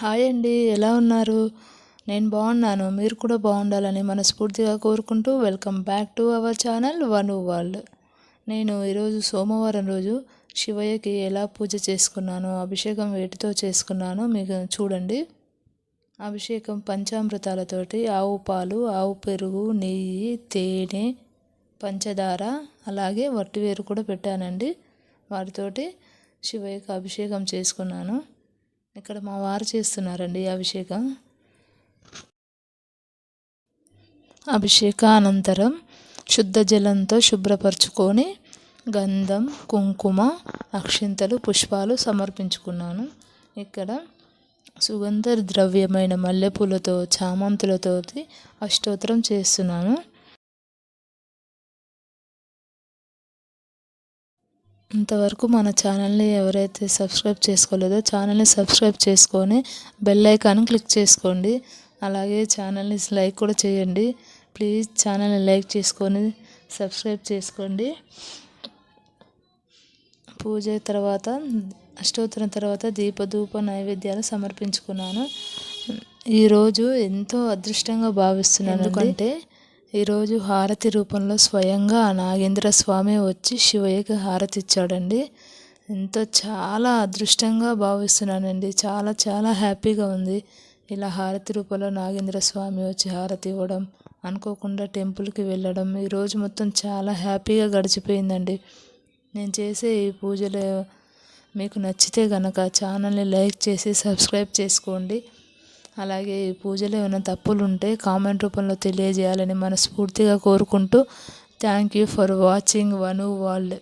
Hi అండి ఎలా ఉన్నారు? నేను బాగున్నాను మీరు కూడా బాగుండాలని మనస్ఫూర్తిగా కోరుకుంటూ welcome back to our channel one world. నేను ఈరోజు సోమవారం రోజు శివయ్యకి ఎలా పూజ చేసుకున్నానో అభిషేకం వేటితో చేసుకున్నానో మీకు చూడండి. అభిషేకం పంచామృతాలతోటి ఆవు పాలు ఆవు పెరుగు నెయ్యి తేనె పంచదార అలాగే వట్టివేరు కూడా పెట్టానండి. వాటితోటి శివయ్యకు అభిషేకం చేసుకున్నాను. ఇక్కడ మా వారు చేస్తున్నారండి అభిషేక అభిషేకం. అభిషేక అనంతరం శుద్ధ జలంతో శుభ్రపరచుకొని గంధం కుంకుమ అక్షింతలు పుష్పాలు సమర్పించుకున్నాను. ఇక్కడ సుగంధ ద్రవ్యమైన మల్లెపూలతో చామంతులతో అష్టోత్తరం చేస్తున్నాను. ఇంతవరకు మన ఛానల్ని ఎవరైతే సబ్స్క్రైబ్ చేసుకోలేదో ఛానల్ని సబ్స్క్రైబ్ చేసుకొని బెల్ ఐకాన్ క్లిక్ చేసుకోండి. అలాగే ఛానల్ని లైక్ కూడా చేయండి. ప్లీజ్ ఛానల్ని లైక్ చేసుకొని సబ్స్క్రైబ్ చేసుకోండి. పూజ తర్వాత అష్టోత్తరం తర్వాత దీపధూప నైవేద్యాలు సమర్పించుకున్నాను. ఈరోజు ఎంతో అదృష్టంగా భావిస్తున్నాను ఎందుకంటే ఈరోజు హారతి రూపంలో స్వయంగా నాగేంద్ర స్వామి వచ్చి శివయ్యకి హారతి ఇచ్చాడండి ఎంతో చాలా అదృష్టంగా భావిస్తున్నానండి. చాలా చాలా హ్యాపీగా ఉంది ఇలా హారతి రూపంలో నాగేంద్ర స్వామి వచ్చి హారతి ఇవ్వడం అనుకోకుండా టెంపుల్కి వెళ్ళడం. ఈరోజు మొత్తం చాలా హ్యాపీగా గడిచిపోయిందండి. నేను చేసే ఈ పూజలు మీకు నచ్చితే కనుక ఛానల్ని లైక్ చేసి సబ్స్క్రైబ్ చేసుకోండి. అలాగే ఈ పూజలో ఏమైనా తప్పులు ఉంటే కామెంట్ రూపంలో తెలియజేయాలని మనస్ఫూర్తిగా కోరుకుంటూ thank you for watching one world.